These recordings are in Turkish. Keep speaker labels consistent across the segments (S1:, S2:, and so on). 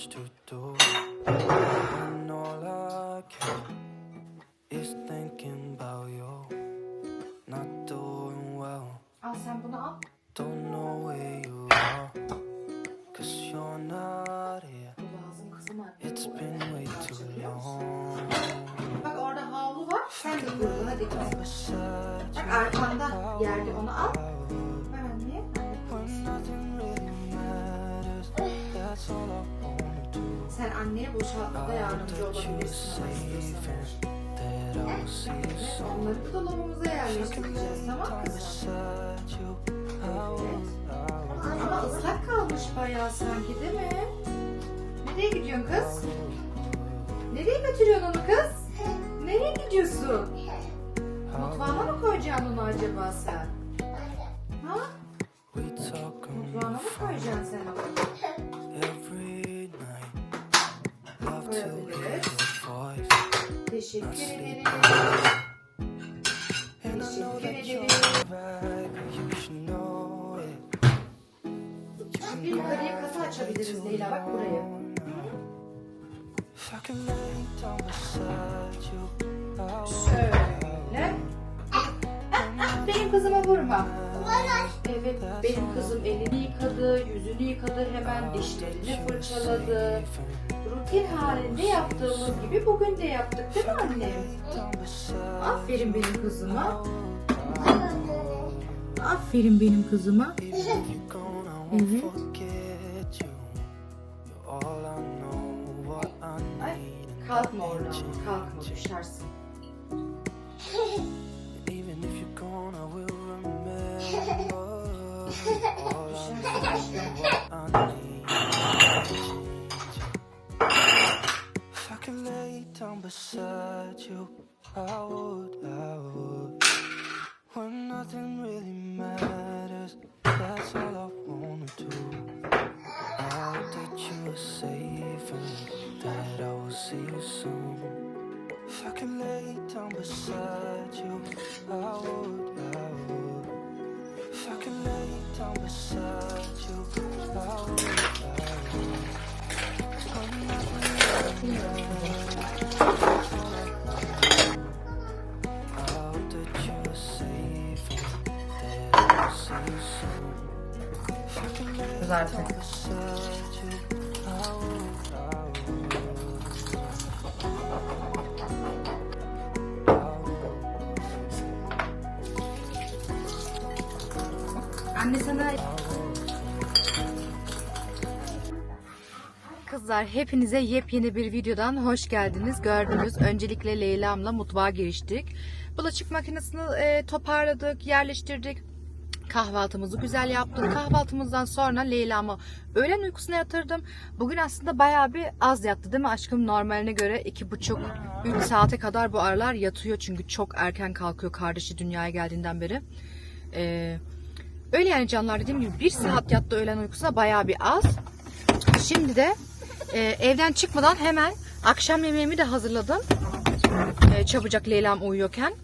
S1: much to do. And all I can is thinking about you. Not doing well.
S2: Al sen bunu al.
S1: Don't know where you are. Cause you're not here.
S2: Lazım kızım anne.
S1: It's been way too long.
S2: Bak orada havlu var. Sen de kurulu hadi Bak arkanda yerde onu al. Anneye boşaltmada yardımcı olabilirsin. ama Evet, onları dolabımıza yerleştireceğiz tamam
S1: I would,
S2: Ama ıslak kalmış bayağı sanki değil mi? Nereye gidiyorsun kız? Nereye götürüyorsun onu kız? Nereye gidiyorsun? Mutfağına mı koyacaksın onu acaba sen? Bir yukarıya kasa açabiliriz Leyla bak
S1: would.
S2: Şöyle. Benim kızıma vurma. Evet benim kızım elini yıkadı, yüzünü yıkadı, hemen dişlerini fırçaladı. Rutin halinde gibi bugün de yaptık değil mi annem? Aferin benim kızıma. Aferin benim kızıma.
S1: Evet.
S2: Ay, kalkma oradan. Kalkma düşersin. Anne sana... Kızlar hepinize yepyeni bir videodan hoş geldiniz. Gördünüz öncelikle Leyla'mla mutfağa giriştik. Bulaşık makinesini e, toparladık, yerleştirdik. Kahvaltımızı güzel yaptık. Kahvaltımızdan sonra Leyla'mı öğlen uykusuna yatırdım. Bugün aslında bayağı bir az yattı değil mi aşkım? Normaline göre 2,5-3 saate kadar bu aralar yatıyor. Çünkü çok erken kalkıyor kardeşi dünyaya geldiğinden beri. Ee, öyle yani canlar dediğim gibi bir saat yattı öğlen uykusuna bayağı bir az. Şimdi de e, evden çıkmadan hemen akşam yemeğimi de hazırladım. E, çabucak Leyla'm uyuyorken.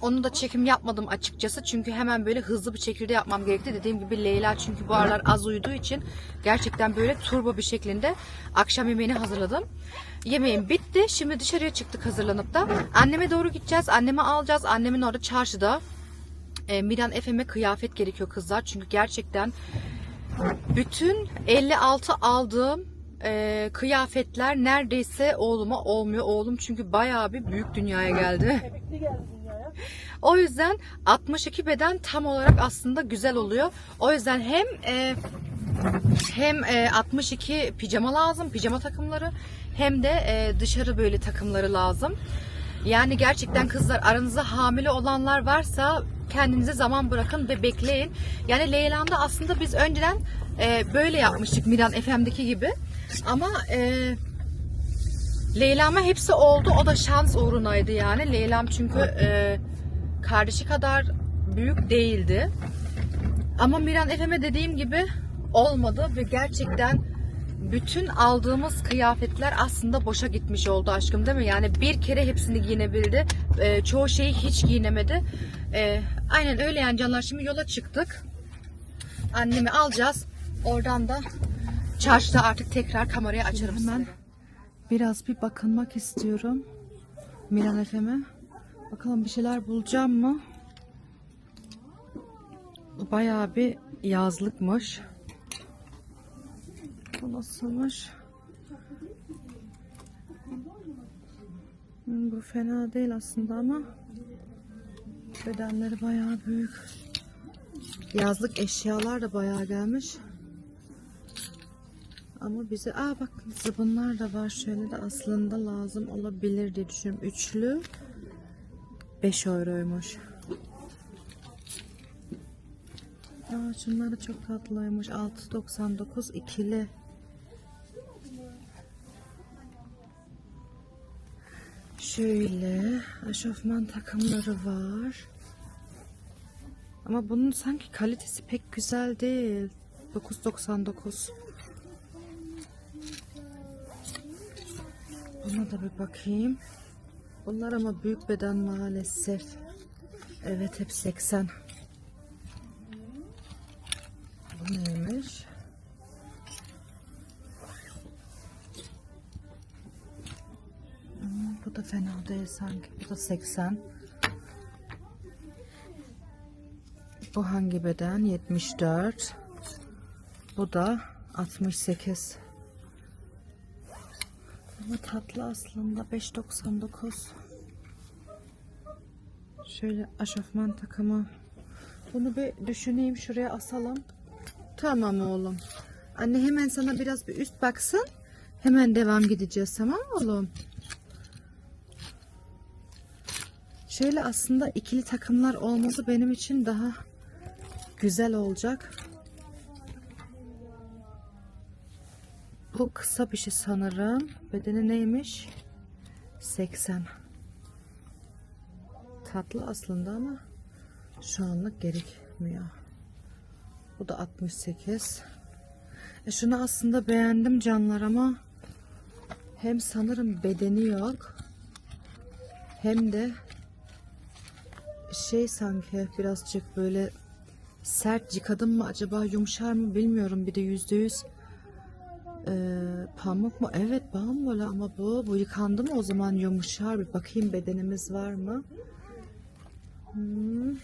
S2: Onu da çekim yapmadım açıkçası çünkü hemen böyle hızlı bir şekilde yapmam gerekti. Dediğim gibi Leyla çünkü bu aralar az uyuduğu için gerçekten böyle turbo bir şeklinde akşam yemeğini hazırladım. Yemeğim bitti. Şimdi dışarıya çıktık hazırlanıp da. Anneme doğru gideceğiz. Annemi alacağız. Annemin orada çarşıda e, Miran Efem'e kıyafet gerekiyor kızlar. Çünkü gerçekten bütün 56 aldığım e, kıyafetler neredeyse oğluma olmuyor. Oğlum çünkü bayağı bir büyük dünyaya geldi. O yüzden 62 beden tam olarak aslında güzel oluyor. O yüzden hem e, hem e, 62 pijama lazım, pijama takımları hem de e, dışarı böyle takımları lazım. Yani gerçekten kızlar aranızda hamile olanlar varsa kendinize zaman bırakın ve bekleyin. Yani Leyla'mda aslında biz önceden e, böyle yapmıştık Miran FM'deki gibi. Ama e, Leyla'ma hepsi oldu. O da şans uğrunaydı yani. Leyla'm çünkü e, kardeşi kadar büyük değildi. Ama Miran Efem'e dediğim gibi olmadı ve gerçekten bütün aldığımız kıyafetler aslında boşa gitmiş oldu aşkım değil mi? Yani bir kere hepsini giyinebildi. Ee, çoğu şeyi hiç giyinemedi. Ee, aynen öyle yani canlar. Şimdi yola çıktık. Annemi alacağız. Oradan da Çarşıda artık tekrar kamerayı açarım hemen. Biraz bir bakınmak istiyorum. Milan FM'e. Bakalım bir şeyler bulacağım mı? Bayağı bir yazlıkmış. Bu nasılmış? Bu fena değil aslında ama bedenleri bayağı büyük. Yazlık eşyalar da bayağı gelmiş. Ama bize aa bak zıbınlar da var şöyle de aslında lazım olabilir diye düşünüyorum. Üçlü 5 euroymuş. Aa şunlar da çok tatlıymış. 6.99 ikili. Şöyle aşofman takımları var. Ama bunun sanki kalitesi pek güzel değil. 9.99. Buna da bir bakayım. Bunlar ama büyük beden maalesef. Evet hep 80. Bu neymiş? Bu da fena değil sanki. Bu da 80. Bu hangi beden? 74. Bu da 68. Ama tatlı aslında 5.99. Şöyle aşofman takımı. Bunu bir düşüneyim şuraya asalım. Tamam oğlum. Anne hemen sana biraz bir üst baksın. Hemen devam gideceğiz tamam mı oğlum? Şöyle aslında ikili takımlar olması benim için daha güzel olacak. Bu kısa bir şey sanırım. Bedeni neymiş? 80. Tatlı aslında ama şu anlık gerekmiyor. Bu da 68. E şunu aslında beğendim canlar ama hem sanırım bedeni yok hem de şey sanki birazcık böyle sert yıkadım mı acaba yumuşar mı bilmiyorum. Bir de yüzde yüz ee, pamuk mu? Evet bambola ama bu bu yıkandı mı o zaman yumuşar. Bir bakayım bedenimiz var mı? Hmm.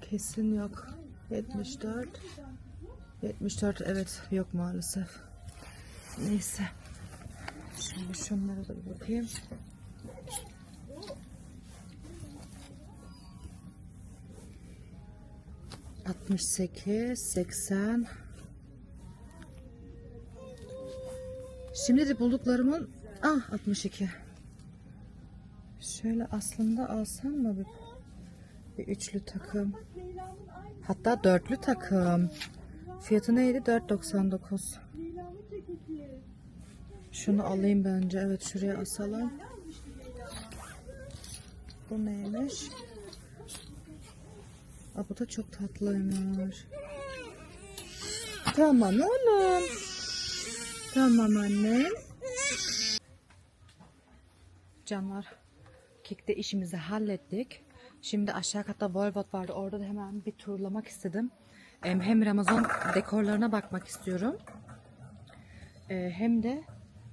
S2: Kesin yok. 74. 74 evet yok maalesef. Neyse. Şimdi şunlara da bir bakayım. Altmış sekiz, seksen. Şimdi de bulduklarımın ah 62. Şöyle aslında alsam mı bir, bir üçlü takım? Hatta dörtlü takım. Fiyatı neydi? 4.99. Şunu alayım bence. Evet şuraya asalım. Bu neymiş? Aa, bu da çok tatlıymış. Tamam oğlum. Tamam annem. Canlar, kekte işimizi hallettik. Şimdi aşağı katta Volvot vardı. Orada da hemen bir turlamak istedim. Hem hem Ramazan dekorlarına bakmak istiyorum. Ee, Hem de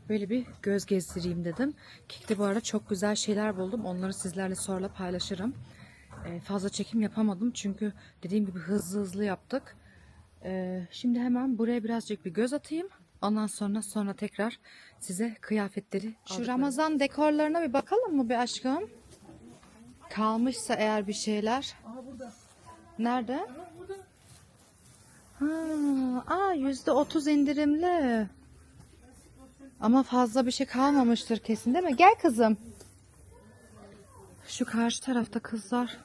S2: böyle bir göz gezdireyim dedim. Kekte bu arada çok güzel şeyler buldum. Onları sizlerle sonra paylaşırım. Ee, Fazla çekim yapamadım çünkü dediğim gibi hızlı hızlı yaptık. Ee, Şimdi hemen buraya birazcık bir göz atayım. Ondan sonra sonra tekrar size kıyafetleri Şu Ramazan dekorlarına bir bakalım mı bir aşkım? Kalmışsa eğer bir şeyler. Nerede? Ha, aa yüzde otuz indirimli. Ama fazla bir şey kalmamıştır kesin değil mi? Gel kızım. Şu karşı tarafta kızlar.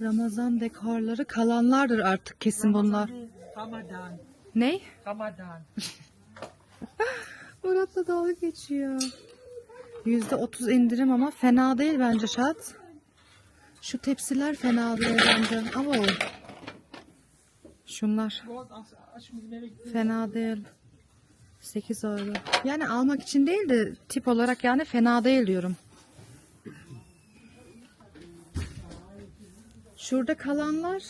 S2: Ramazan dekorları kalanlardır artık kesin bunlar.
S3: Ramadan.
S2: Ne?
S3: Ramadan.
S2: Murat'la dalga geçiyor. Yüzde otuz indirim ama fena değil bence Şat. Şu tepsiler fena değil bence. Ama o. Şunlar fena değil. 8 euro. Yani almak için değil de tip olarak yani fena değil diyorum. Şurada kalanlar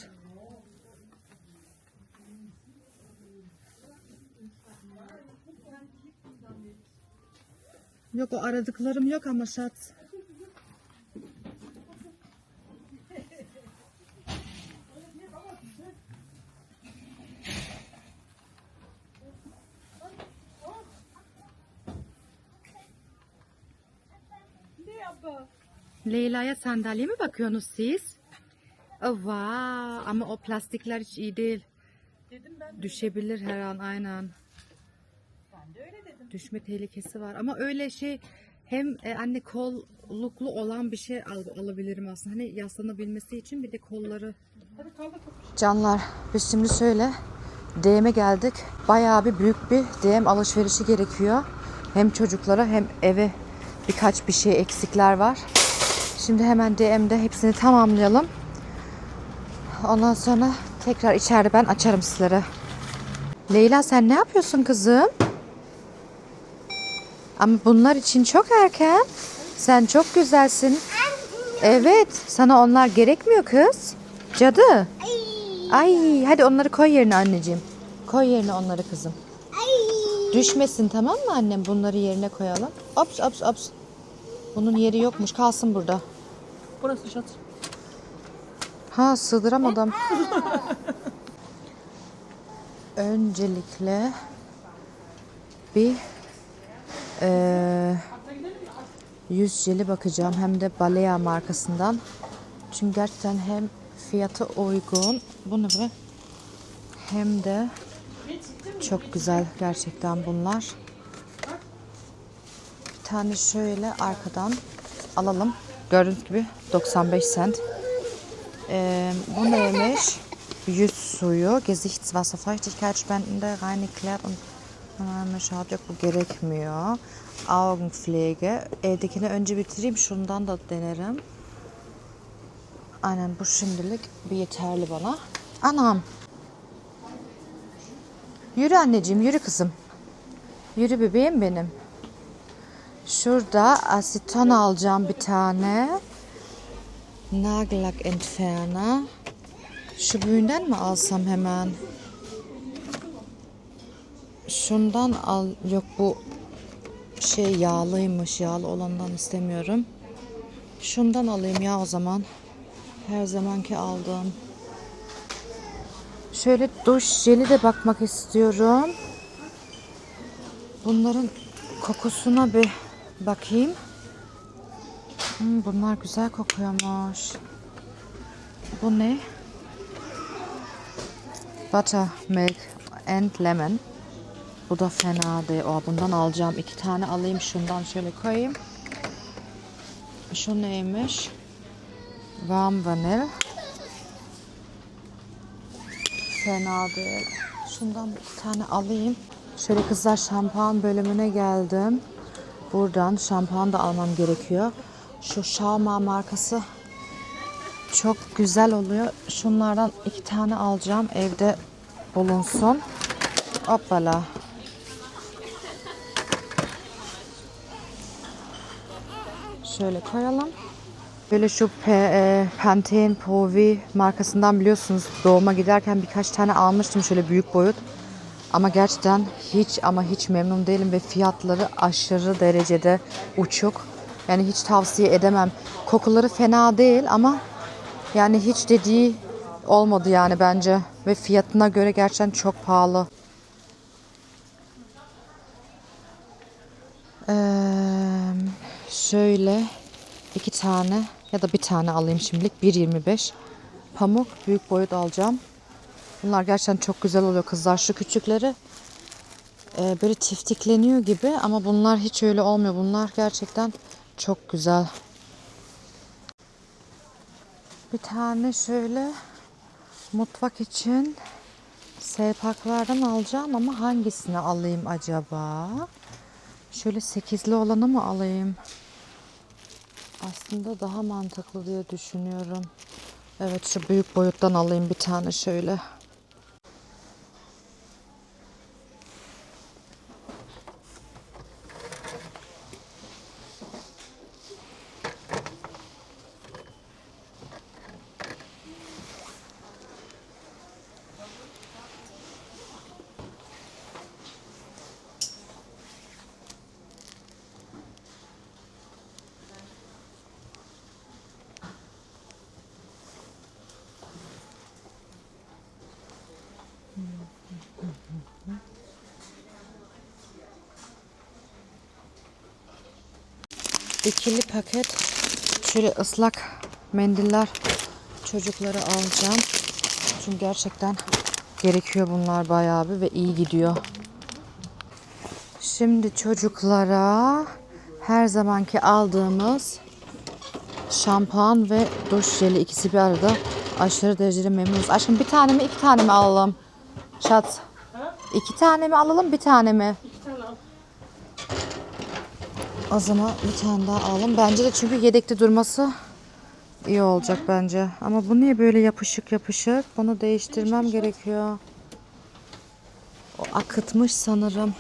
S2: Yok o aradıklarım yok ama sat. Leyla'ya sandalye mi bakıyorsunuz siz? Wow. Ama o plastikler hiç iyi değil.
S3: Dedim ben.
S2: Düşebilir her an aynen.
S3: Ben de öyle dedim.
S2: Düşme tehlikesi var ama öyle şey hem e, anne kolluklu olan bir şey al, alabilirim aslında. Hani yaslanabilmesi için bir de kolları.
S3: Hadi kaldır kapıyı.
S2: Canlar biz şimdi şöyle DM'e geldik. Bayağı bir büyük bir DM alışverişi gerekiyor. Hem çocuklara hem eve birkaç bir şey eksikler var. Şimdi hemen DM'de hepsini tamamlayalım. Ondan sonra tekrar içeride ben açarım sizlere. Leyla sen ne yapıyorsun kızım? Ama bunlar için çok erken. Sen çok güzelsin. Evet, sana onlar gerekmiyor kız. Cadı. Ay, hadi onları koy yerine anneciğim. Koy yerine onları kızım. Düşmesin tamam mı annem? Bunları yerine koyalım. Ops ops ops. Bunun yeri yokmuş. Kalsın burada.
S3: Burası şat.
S2: Ha sığdıramadım. Öncelikle bir eee yüz jeli bakacağım. Hem de Balea markasından. Çünkü gerçekten hem fiyatı uygun. Bunu be. Hem de çok güzel gerçekten bunlar. Bir tane şöyle arkadan alalım. Gördüğünüz gibi 95 cent. Ee, bu neymiş? Yüz suyu, Gesichtswasserfeuchtigkeitsspendende, reinigt, klärt und Hemen schaut yok bu gerekmiyor. Augenpflege. Evdekini önce bitireyim. Şundan da denerim. Aynen bu şimdilik bir yeterli bana. Anam. Yürü anneciğim, yürü kızım. Yürü bebeğim benim. Şurada aseton alacağım bir tane. Nagellack Entferner. Şu büyüğünden mi alsam hemen? Şundan al. Yok bu şey yağlıymış. Yağlı olandan istemiyorum. Şundan alayım ya o zaman. Her zamanki aldığım. Şöyle duş jeli de bakmak istiyorum. Bunların kokusuna bir bakayım. Hmm, bunlar güzel kokuyormuş. Bu ne? Buttermilk and lemon. Bu da fena değil. O, bundan alacağım. iki tane alayım. Şundan şöyle koyayım. Şu neymiş? Warm vanil. Fena değil. Şundan bir tane alayım. Şöyle kızlar şampuan bölümüne geldim. Buradan şampuan da almam gerekiyor. Şu Xiaoma markası çok güzel oluyor. Şunlardan iki tane alacağım. Evde bulunsun. Hoppala. Şöyle koyalım. Böyle şu P, e, Pantene Povi markasından biliyorsunuz doğuma giderken birkaç tane almıştım şöyle büyük boyut. Ama gerçekten hiç ama hiç memnun değilim ve fiyatları aşırı derecede uçuk. Yani hiç tavsiye edemem. Kokuları fena değil ama yani hiç dediği olmadı yani bence. Ve fiyatına göre gerçekten çok pahalı. Ee, şöyle iki tane ya da bir tane alayım şimdilik. 1.25 pamuk büyük boyut alacağım. Bunlar gerçekten çok güzel oluyor kızlar. Şu küçükleri e, böyle tiftikleniyor gibi ama bunlar hiç öyle olmuyor. Bunlar gerçekten çok güzel. Bir tane şöyle mutfak için seypaklardan alacağım ama hangisini alayım acaba? Şöyle sekizli olanı mı alayım? Aslında daha mantıklı diye düşünüyorum. Evet şu büyük boyuttan alayım bir tane şöyle. İkili paket şöyle ıslak mendiller çocuklara alacağım. Çünkü gerçekten gerekiyor bunlar bayağı bir ve iyi gidiyor. Şimdi çocuklara her zamanki aldığımız şampuan ve duş jeli ikisi bir arada aşırı derecede memnunuz. Aşkım bir tane mi iki tane mi alalım? Şat. İki tane mi alalım bir tane mi? O zaman bir tane daha alalım. Bence de çünkü yedekte durması iyi olacak bence. Ama bu niye böyle yapışık yapışık? Bunu değiştirmem gerekiyor. O akıtmış sanırım.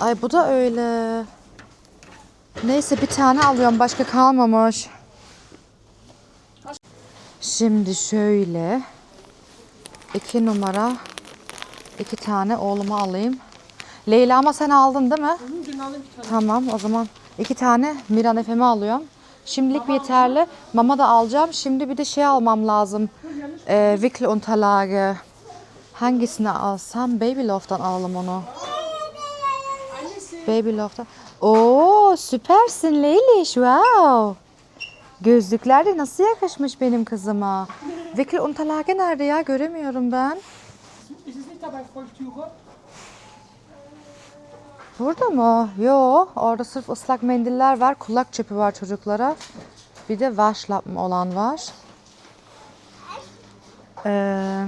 S2: Ay bu da öyle. Neyse bir tane alıyorum. Başka kalmamış. Şimdi şöyle. iki numara. iki tane oğluma alayım. Leyla ama sen aldın değil mi?
S3: Hı, dün aldım bir tane.
S2: Tamam o zaman iki tane Miran Efem'i alıyorum. Şimdilik bir yeterli. Mama da alacağım. Şimdi bir de şey almam lazım. Ee, Wickelunterlage. Hangisini alsam? Baby Love'dan alalım onu. Baby Love'dan. Oo süpersin Leyliş. Wow. Gözlükler de nasıl yakışmış benim kızıma. Wickelunterlage nerede ya? Göremiyorum ben.
S3: Ist es nicht dabei Feuchttücher?
S2: Burada mı? Yo, orada sırf ıslak mendiller var. Kulak çöpü var çocuklara. Bir de Waschlappen olan var. Ee,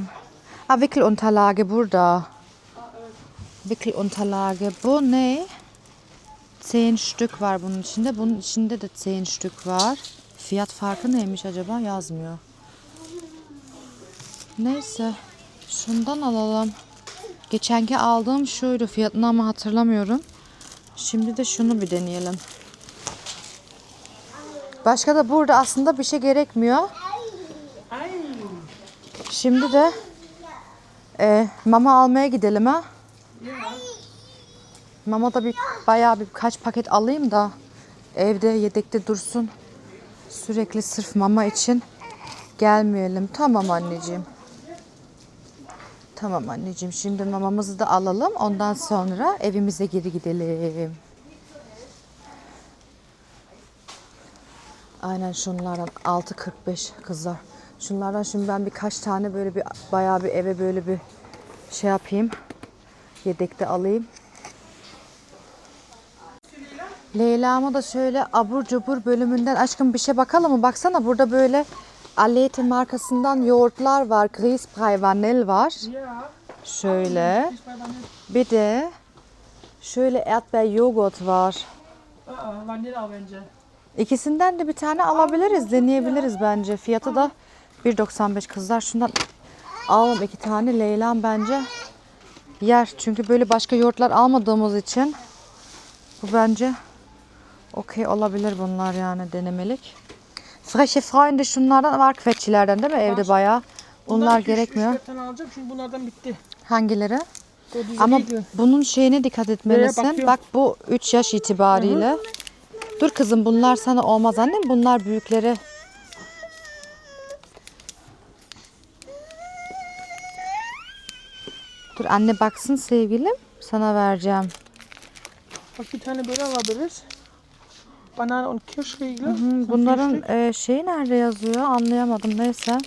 S2: Wickelunterlage burada. Wickelunterlage. Bu ne? 10 Stück var bunun içinde. Bunun içinde de 10 Stück var. Fiyat farkı neymiş acaba? Yazmıyor. Neyse. Şundan alalım. Geçenki aldığım şuydu fiyatını ama hatırlamıyorum. Şimdi de şunu bir deneyelim. Başka da burada aslında bir şey gerekmiyor. Şimdi de e, mama almaya gidelim ha. Mama da bir bayağı bir kaç paket alayım da evde yedekte dursun. Sürekli sırf mama için gelmeyelim. Tamam anneciğim. Tamam anneciğim. Şimdi mamamızı da alalım. Ondan sonra evimize geri gidelim. Aynen şunlardan 6.45 kızlar. Şunlardan şimdi ben birkaç tane böyle bir bayağı bir eve böyle bir şey yapayım. Yedekte alayım. Leyla'ma da şöyle abur cubur bölümünden aşkım bir şey bakalım mı? Baksana burada böyle Alete markasından yoğurtlar var. Grießbrei Vanille var. Şöyle. Bir de şöyle erdbeer yoğurt var.
S3: Al bence.
S2: İkisinden de bir tane alabiliriz, deneyebiliriz bence. Fiyatı da 1.95 kızlar. Şundan alalım iki tane. Leyla'm bence yer. Çünkü böyle başka yoğurtlar almadığımız için bu bence okey olabilir bunlar yani denemelik. Freshe Freunde şunlardan var kvetçilerden değil mi evde bayağı? Bunlar
S3: iki, üç-
S2: gerekmiyor.
S3: Üç, dört tane alacağım çünkü bunlardan bitti.
S2: Hangileri?
S3: O
S2: Ama
S3: değil mi?
S2: bunun şeyine dikkat etmelisin.
S3: bakıyorum.
S2: Bak bu 3 yaş itibariyle. Dur kızım bunlar sana olmaz annem. Bunlar büyükleri. Dur anne baksın sevgilim. Sana vereceğim.
S3: Bak bir tane böyle alabiliriz. Banane und Kirschriegel. Zum
S2: Bunların e, şeyi nerede yazıyor? Anlayamadım. Neyse.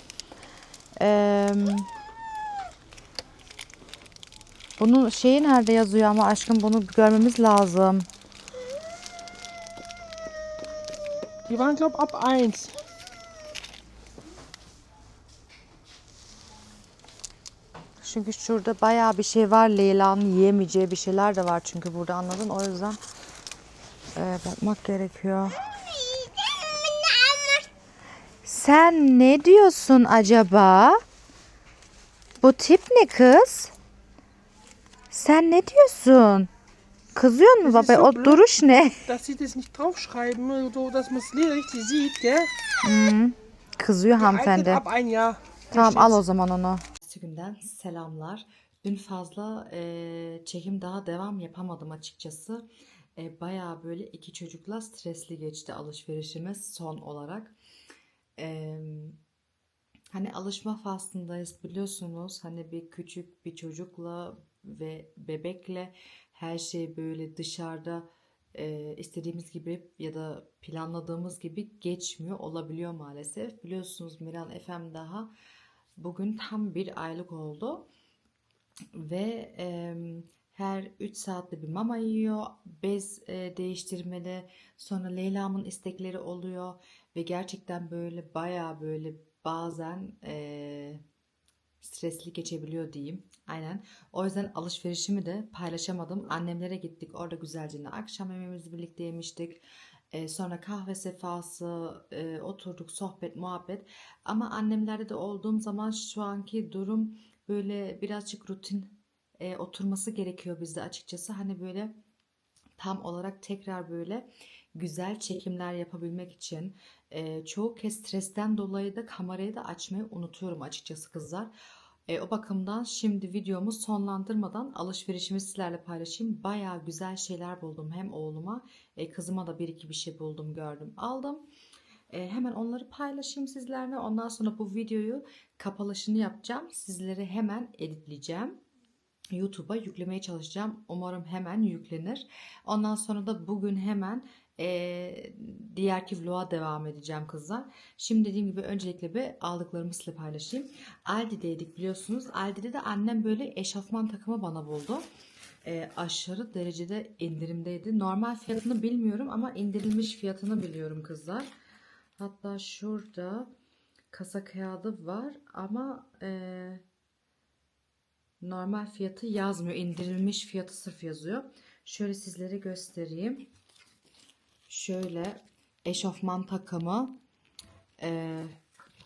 S2: Eee, bunun şeyi nerede yazıyor ama aşkım bunu görmemiz lazım.
S3: Die waren glaub ab 1.
S2: Çünkü şurada bayağı bir şey var. Leyla'nın yiyemeyeceği bir şeyler de var çünkü burada anladın. O yüzden e, bakmak gerekiyor. Sen ne diyorsun acaba? Bu tip ne kız? Sen ne diyorsun? Kızıyor mu baba?
S3: so
S2: O
S3: blöd.
S2: duruş ne?
S3: Dass sie das nicht draufschreiben, so dass man es richtig sieht, gell?
S2: Kızıyor hanımefendi.
S3: Ab ein Jahr.
S2: Tamam al o zaman onu. günden selamlar. Dün fazla e, çekim daha devam yapamadım açıkçası. E, bayağı böyle iki çocukla stresli geçti alışverişimiz son olarak. E, hani alışma faslındayız biliyorsunuz. Hani bir küçük bir çocukla ve bebekle her şey böyle dışarıda e, istediğimiz gibi ya da planladığımız gibi geçmiyor olabiliyor maalesef. Biliyorsunuz Miran Efem daha bugün tam bir aylık oldu ve e, her 3 saatte bir mama yiyor, bez e, değiştirmeli, sonra Leyla'mın istekleri oluyor ve gerçekten böyle baya böyle bazen e, stresli geçebiliyor diyeyim. Aynen. O yüzden alışverişimi de paylaşamadım. Annemlere gittik. Orada güzelce akşam yemeğimizi birlikte yemiştik. Ee, sonra kahve sefası, e, oturduk, sohbet, muhabbet. Ama annemlerde de olduğum zaman şu anki durum böyle birazcık rutin e, oturması gerekiyor bizde açıkçası. Hani böyle tam olarak tekrar böyle güzel çekimler yapabilmek için e, çoğu kez stresten dolayı da kamerayı da açmayı unutuyorum açıkçası kızlar. E, o bakımdan şimdi videomu sonlandırmadan alışverişimi sizlerle paylaşayım. Baya güzel şeyler buldum hem oğluma e, kızıma da bir iki bir şey buldum gördüm aldım. E, hemen onları paylaşayım sizlerle. Ondan sonra bu videoyu kapalışını yapacağım. Sizleri hemen editleyeceğim. YouTube'a yüklemeye çalışacağım. Umarım hemen yüklenir. Ondan sonra da bugün hemen e, diğerki vloga devam edeceğim kızlar. Şimdi dediğim gibi öncelikle bir aldıklarımı sizinle paylaşayım. Aldi'deydik biliyorsunuz. Aldi'de de annem böyle eşofman takımı bana buldu. E, aşırı derecede indirimdeydi. Normal fiyatını bilmiyorum ama indirilmiş fiyatını biliyorum kızlar. Hatta şurada kasa kağıdı var ama e, normal fiyatı yazmıyor. İndirilmiş fiyatı sırf yazıyor. Şöyle sizlere göstereyim. Şöyle eşofman takımı e,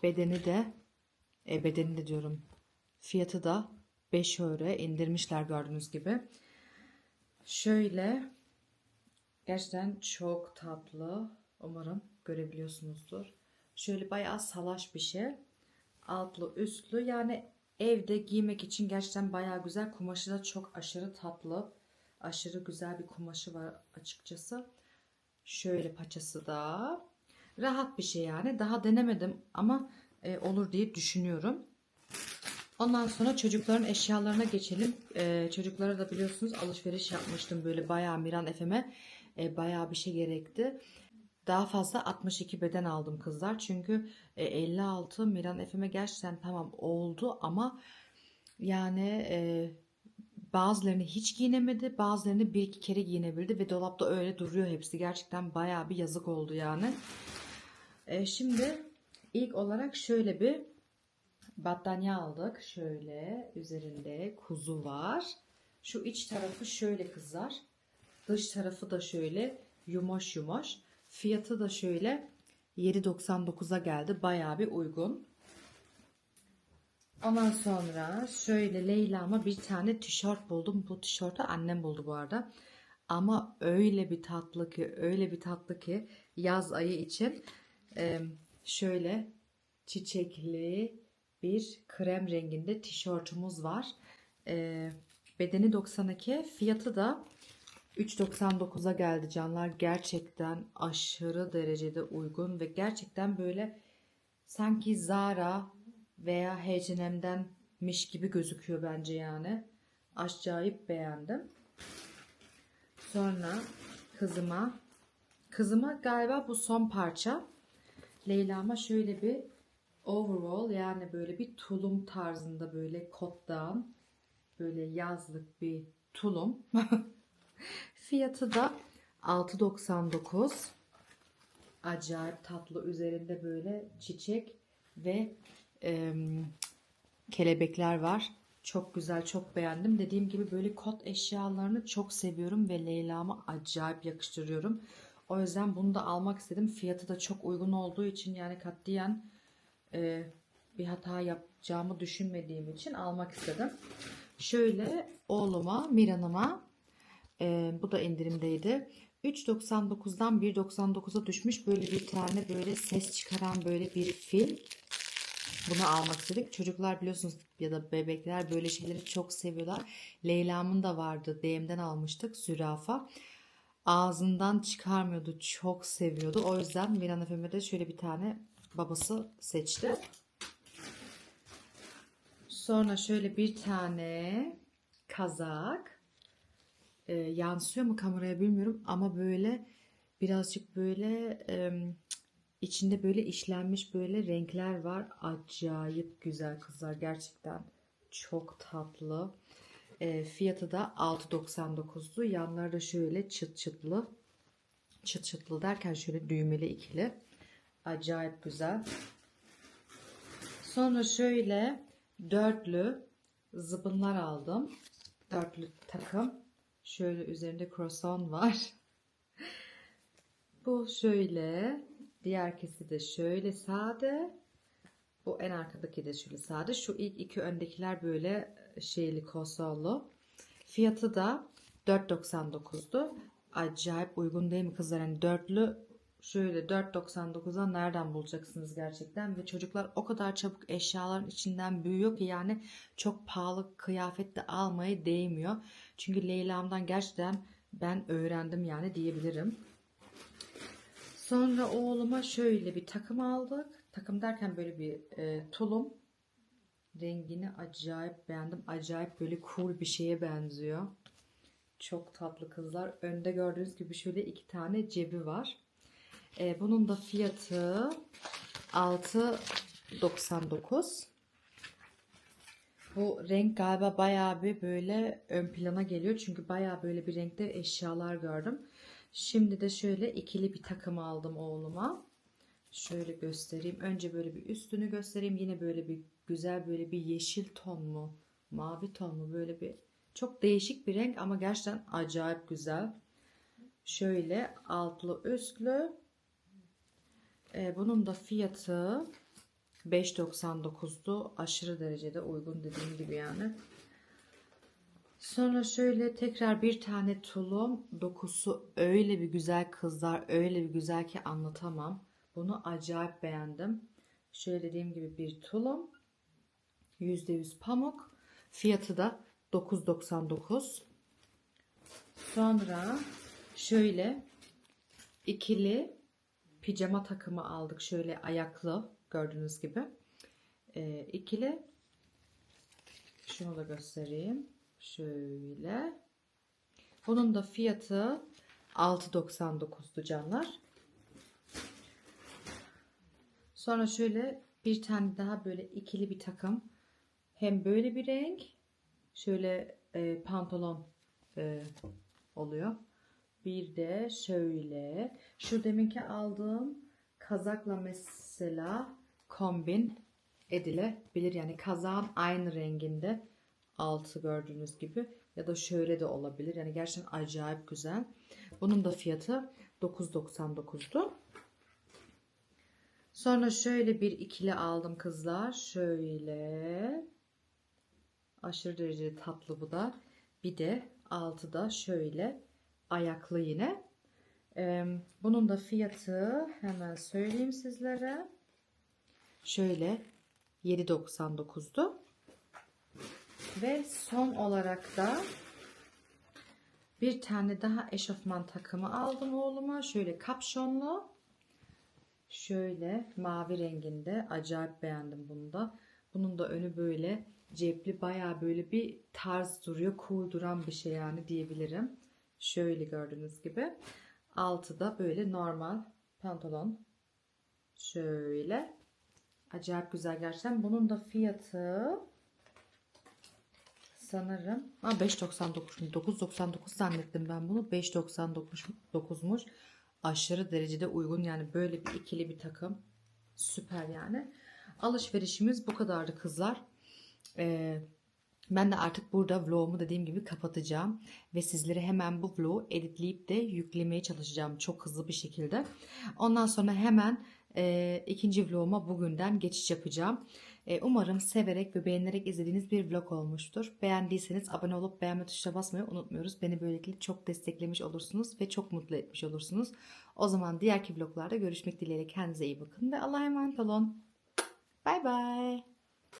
S2: bedeni de e, bedeni de diyorum fiyatı da 5 euro indirmişler gördüğünüz gibi. Şöyle gerçekten çok tatlı. Umarım görebiliyorsunuzdur. Şöyle bayağı salaş bir şey. Altlı üstlü yani evde giymek için gerçekten bayağı güzel. Kumaşı da çok aşırı tatlı. Aşırı güzel bir kumaşı var açıkçası. Şöyle paçası da. Rahat bir şey yani. Daha denemedim ama e, olur diye düşünüyorum. Ondan sonra çocukların eşyalarına geçelim. E, çocuklara da biliyorsunuz alışveriş yapmıştım. Böyle bayağı Miran Efem'e e, bayağı bir şey gerekti. Daha fazla 62 beden aldım kızlar. Çünkü e, 56 Miran Efem'e gerçekten tamam oldu ama yani e, bazılarını hiç giyinemedi. Bazılarını bir iki kere giyinebildi ve dolapta öyle duruyor hepsi. Gerçekten bayağı bir yazık oldu yani. E, şimdi ilk olarak şöyle bir battaniye aldık. Şöyle üzerinde kuzu var. Şu iç tarafı şöyle kızlar. Dış tarafı da şöyle yumoş yumoş. Fiyatı da şöyle 7.99'a geldi. Bayağı bir uygun. Ondan sonra şöyle Leyla'ma bir tane tişört buldum. Bu tişörtü annem buldu bu arada. Ama öyle bir tatlı ki, öyle bir tatlı ki yaz ayı için e, şöyle çiçekli bir krem renginde tişörtümüz var. E, bedeni 92, fiyatı da 3.99'a geldi canlar. Gerçekten aşırı derecede uygun ve gerçekten böyle sanki Zara veya H&M'denmiş gibi gözüküyor bence yani. Acayip beğendim. Sonra kızıma kızıma galiba bu son parça. Leyla'ma şöyle bir overall yani böyle bir tulum tarzında böyle kottan böyle yazlık bir tulum. Fiyatı da 6.99. Acayip tatlı üzerinde böyle çiçek ve e, kelebekler var. Çok güzel, çok beğendim. Dediğim gibi böyle kot eşyalarını çok seviyorum ve Leyla'ma acayip yakıştırıyorum. O yüzden bunu da almak istedim. Fiyatı da çok uygun olduğu için yani katliyen e, bir hata yapacağımı düşünmediğim için almak istedim. Şöyle oğluma, Miran'ıma e, bu da indirimdeydi. 3.99'dan 1.99'a düşmüş böyle bir tane böyle ses çıkaran böyle bir fil. Bunu almak istedik. Çocuklar biliyorsunuz ya da bebekler böyle şeyleri çok seviyorlar. Leyla'mın da vardı. DM'den almıştık. Zürafa. Ağzından çıkarmıyordu. Çok seviyordu. O yüzden Miran Efe'me de şöyle bir tane babası seçti. Sonra şöyle bir tane kazak. E, yansıyor mu kameraya bilmiyorum ama böyle birazcık böyle e, içinde böyle işlenmiş böyle renkler var. Acayip güzel kızlar gerçekten çok tatlı. E, fiyatı da 6.99'du. Yanları da şöyle çıt çıtlı. Çıt çıtlı derken şöyle düğmeli ikili. Acayip güzel. Sonra şöyle dörtlü zıbınlar aldım. Dörtlü takım. Şöyle üzerinde croissant var. Bu şöyle. Diğer kesi de şöyle sade. Bu en arkadaki de şöyle sade. Şu ilk iki öndekiler böyle şeyli kosollu. Fiyatı da 4.99'du. Acayip uygun değil mi kızlar? Yani dörtlü şöyle 4.99'a nereden bulacaksınız gerçekten? Ve çocuklar o kadar çabuk eşyaların içinden büyüyor ki yani çok pahalı kıyafet de almaya değmiyor. Çünkü Leyla'mdan gerçekten ben öğrendim yani diyebilirim. Sonra oğluma şöyle bir takım aldık. Takım derken böyle bir e, tulum. Rengini acayip beğendim. Acayip böyle cool bir şeye benziyor. Çok tatlı kızlar. Önde gördüğünüz gibi şöyle iki tane cebi var. E, bunun da fiyatı 6.99. Bu renk galiba bayağı bir böyle ön plana geliyor. Çünkü bayağı böyle bir renkte eşyalar gördüm. Şimdi de şöyle ikili bir takım aldım oğluma. Şöyle göstereyim. Önce böyle bir üstünü göstereyim. Yine böyle bir güzel böyle bir yeşil ton mu? Mavi ton mu? Böyle bir çok değişik bir renk ama gerçekten acayip güzel. Şöyle altlı üstlü. Ee, bunun da fiyatı 5.99'du. Aşırı derecede uygun dediğim gibi yani. Sonra şöyle tekrar bir tane tulum dokusu öyle bir güzel kızlar öyle bir güzel ki anlatamam. Bunu acayip beğendim. Şöyle dediğim gibi bir tulum. %100 pamuk. Fiyatı da 9.99. Sonra şöyle ikili pijama takımı aldık. Şöyle ayaklı gördüğünüz gibi. Ee, ikili şunu da göstereyim. Şöyle. Bunun da fiyatı 6.99'du canlar. Sonra şöyle bir tane daha böyle ikili bir takım. Hem böyle bir renk. Şöyle e, pantolon e, oluyor. Bir de şöyle. Şu deminki aldığım kazakla mesela kombin edilebilir. Yani kazağın aynı renginde altı gördüğünüz gibi ya da şöyle de olabilir. Yani gerçekten acayip güzel. Bunun da fiyatı 9.99'du. Sonra şöyle bir ikili aldım kızlar. Şöyle. Aşırı derecede tatlı bu da. Bir de altıda şöyle ayaklı yine. Bunun da fiyatı hemen söyleyeyim sizlere. Şöyle 7.99'du. Ve son olarak da bir tane daha eşofman takımı aldım oğluma. Şöyle kapşonlu. Şöyle mavi renginde. Acayip beğendim bunu da. Bunun da önü böyle cepli baya böyle bir tarz duruyor. Cool duran bir şey yani diyebilirim. Şöyle gördüğünüz gibi. Altı da böyle normal pantolon. Şöyle. Acayip güzel gerçekten. Bunun da fiyatı sanırım ha 5.99 9.99 zannettim ben bunu 5.99'muş aşırı derecede uygun yani böyle bir ikili bir takım süper yani alışverişimiz bu kadardı kızlar ee, ben de artık burada vlogumu dediğim gibi kapatacağım ve sizlere hemen bu vlogu editleyip de yüklemeye çalışacağım çok hızlı bir şekilde ondan sonra hemen e, ikinci vloguma bugünden geçiş yapacağım. E, umarım severek ve beğenerek izlediğiniz bir vlog olmuştur. Beğendiyseniz abone olup beğenme tuşuna basmayı unutmuyoruz. Beni böylelikle çok desteklemiş olursunuz ve çok mutlu etmiş olursunuz. O zaman diğerki vloglarda görüşmek dileğiyle kendinize iyi bakın ve Allah'a emanet olun. Bye bye.